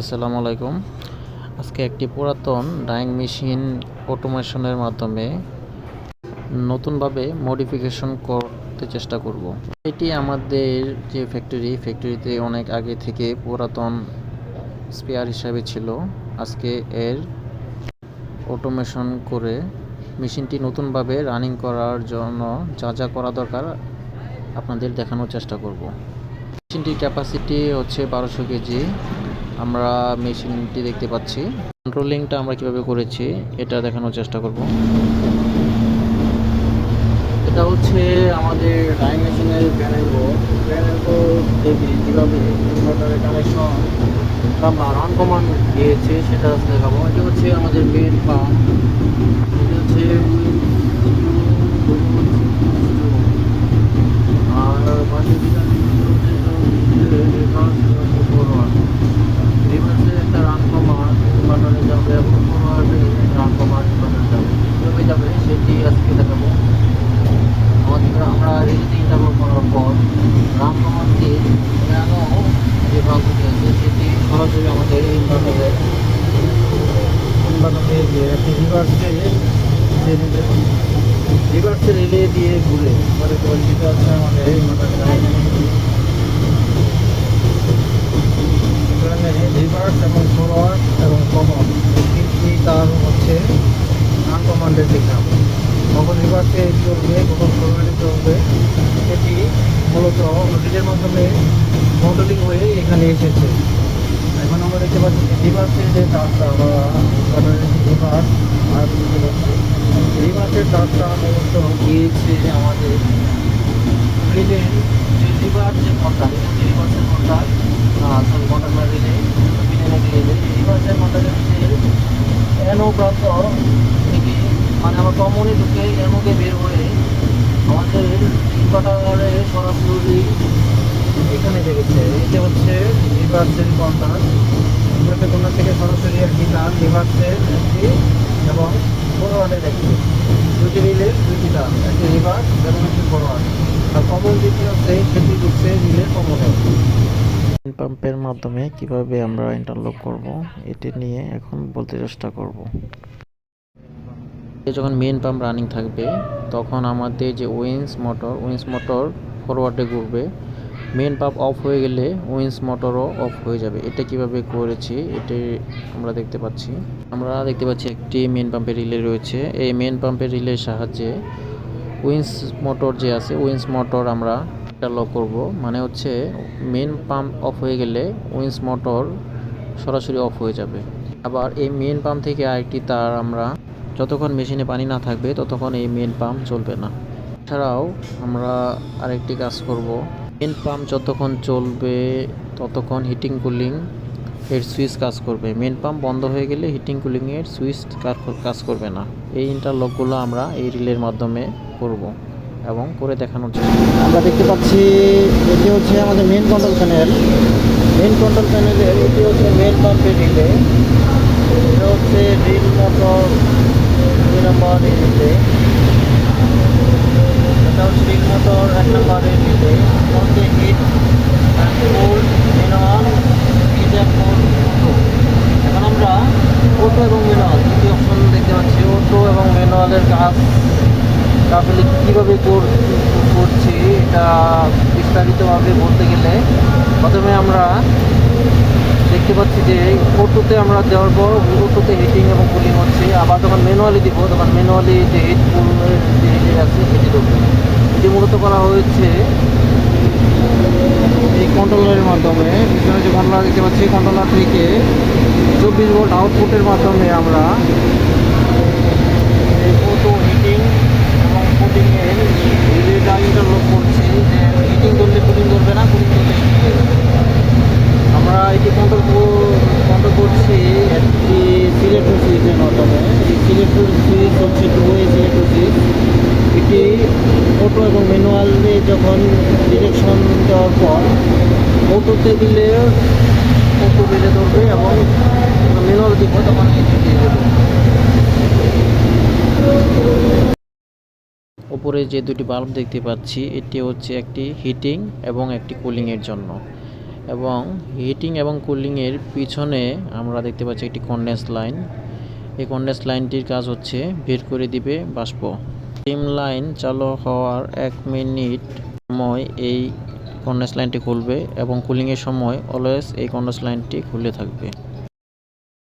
আসসালামু আলাইকুম। আজকে একটি পুরাতন ডাইং মেশিন অটোমেশনের মাধ্যমে নতুনভাবে মডিফিকেশন করতে চেষ্টা করব। এটি আমাদের যে ফ্যাক্টরি ফ্যাক্টরিতে অনেক আগে থেকে পুরাতন স্পেয়ার হিসাবে ছিল। আজকে এর অটোমেশন করে মেশিনটি নতুনভাবে রানিং করার জন্য যা যা করা দরকার আপনাদের দেখানোর চেষ্টা করব। মেশিনটির ক্যাপাসিটি হচ্ছে বারোশো কেজি। আমরা মেশিনটি দেখতে পাচ্ছি। কন্ট্রোলিংটা আমরা কীভাবে করেছি, এটা দেখানোর চেষ্টা করব। এটা হচ্ছে আমাদের ড্রাইং মেশিনের প্যানেল বোর্ড প্যানেল বোর্ড থেকে কীভাবে ইনভার্টারের কানেকশন বা রান কমান্ড দিয়েছে সেটা দেখাবো। এটা হচ্ছে আমাদের মেন পাম্প এটা হচ্ছে আর পাশে রিভার্সে একটা রান কমান্ড বাটনে যাবে এবং ফরওয়ার্ডে রান কমান্ড বাটনে যাবে কীভাবে যাবে সেটি আজকে দেখাবো আমাদের আমরা রিলিতে ইন্টারভিউ করার পর রান কমান্ড দিয়ে কেন যে প্রান্তটি আছে সেটি সরাসরি আমাদের ইনভার্টারে ইনভার্টারে যে একটি রিভার্সে রিভার্সে রিলে দিয়ে ঘুরে হচ্ছে আমাদের ইনভার্টারে এখানে রিভার্স এবং কমন তিনটি তার হচ্ছে নান কমান্ডের দিকলাম কখন রিভার্সে চলবে, কখন ফরওয়ার্ডে এটি মূলত রিলের মাধ্যমে মডেলিং হয়ে এখানে এসেছে। এখন আমরা দেখতে যে তারটা আর পাচ্ছি রিভার্সের তারটা মূলত গিয়েছে আমাদের যে রিভার্স যে contract sorry contract relay relay রিভার্সের কন্ট্রাক্টের যে এনো প্রান্ত থেকে মানে আমার কমনে ঢুকে এনোকে বের হয়ে আমাদের ইনভার্টারে সরাসরি এখানে দেখেছে এটা হচ্ছে রিভার্সের কন্ট্রাক্ট ইনভার্টার কন্ট্রাক্ট থেকে সরাসরি একটি তার রিভার্সের একটি ফরওয়ার্ডের একটি দুটি তার একটি রিভার্স এবং একটি ফরওয়ার্ড আর কমন যেটি হচ্ছে সেটি ঢুকছে কমনে পাম্পের মাধ্যমে কীভাবে আমরা ইন্টারলক করব এটি নিয়ে এখন বলতে চেষ্টা করব। যখন মেন পাম্প রানিং থাকবে তখন আমাদের যে উইন্স মোটর উইন্স মোটর ফরওয়ার্ডে ঘুরবে মেন পাম্প অফ হয়ে গেলে উইন্স মোটরও অফ হয়ে যাবে। এটা কীভাবে করেছি, এটি আমরা দেখতে পাচ্ছি। আমরা দেখতে পাচ্ছি একটি মেন পাম্পের রিলে রয়েছে। এই মেন পাম্পের রিলের সাহায্যে উইন্স মোটর যে আছে উইন্স মোটর আমরা এটা লক করব। মানে হচ্ছে মেন পাম্প অফ হয়ে গেলে উইন্স মোটর সরাসরি অফ হয়ে যাবে। আবার এই মেন পাম্প থেকে আরেকটি তার আমরা যতক্ষণ মেশিনে পানি না থাকবে, ততক্ষণ এই মেন পাম্প চলবে না। এছাড়াও আমরা আরেকটি কাজ করব। মেন পাম্প যতক্ষণ চলবে, ততক্ষণ হিটিং কুলিং এর সুইচ কাজ করবে। মেন পাম্প বন্ধ হয়ে গেলে হিটিং কুলিংয়ের সুইচ কাজ করবে না। এই ইন্টারলকগুলো আমরা এই রিলের মাধ্যমে করব এবং করে দেখানোর চেষ্টা আমরা দেখতে পাচ্ছি, এটি হচ্ছে আমাদের main control panel main control প্যানেলের এটি হচ্ছে মেন পাম্পের রিলে এটা হচ্ছে রিল মোটর দুই নম্বর রিলে এটা হচ্ছে ড্রিল মোটর এক নম্বরের রিলে মধ্যে হিট অ্যান্ড কোল্ড মিনাল হিট অ্যান্ড কোল্ড অটো এখন আমরা অটো এবং ম্যানুয়াল দুটি অপশন দেখতে পাচ্ছি, অটো এবং ম্যানুয়ালের কাজ। আসলে কীভাবে কর- করছি, এটা বিস্তারিতভাবে বলতে গেলে প্রথমে আমরা দেখতে পাচ্ছি যে অটোতে আমরা দেওয়ার পর অটোতে হিটিং এবং কুলিং হচ্ছে। আবার যখন ম্যানুয়ালি দিব, তখন ম্যানুয়ালি যে হিট যে আছে, সেটি দেবো এটি মূলত করা হয়েছে এই কন্ট্রোলারের মাধ্যমে। পিছনে যে কন্ট্রোলার দেখতে পাচ্ছি কন্ট্রোলার থেকে চব্বিশ ভোল্ট আউটপুটের মাধ্যমে আমরা ইন্টারলক করছি যে না আমরা এটি করছি একটি মাধ্যমে। হচ্ছে টু ওয়ে সিলেক্টর সুইচ এটি অটো এবং ম্যানুয়ালে যখন ডিরেকশন দেওয়ার পর অটোতে দিলে কত বেড়ে ধরবে এবং মিনল দিব তখন দিয়ে উপরে যে দুটি বাল্ব দেখতে পাচ্ছি, এটি হচ্ছে একটি হিটিং এবং একটি কুলিংয়ের জন্য। এবং হিটিং এবং কুলিংয়ের পিছনে আমরা দেখতে পাচ্ছি একটি কন্ডেন্স লাইন। এই কন্ডেন্স লাইনটির কাজ হচ্ছে বের করে দিবে বাষ্প। স্টিম লাইন চালু হওয়ার এক মিনিট সময় এই কন্ডেন্স লাইনটি খুলবে এবং কুলিংয়ের সময় অলওয়েজ এই কন্ডেন্স লাইনটি খুলে থাকবে।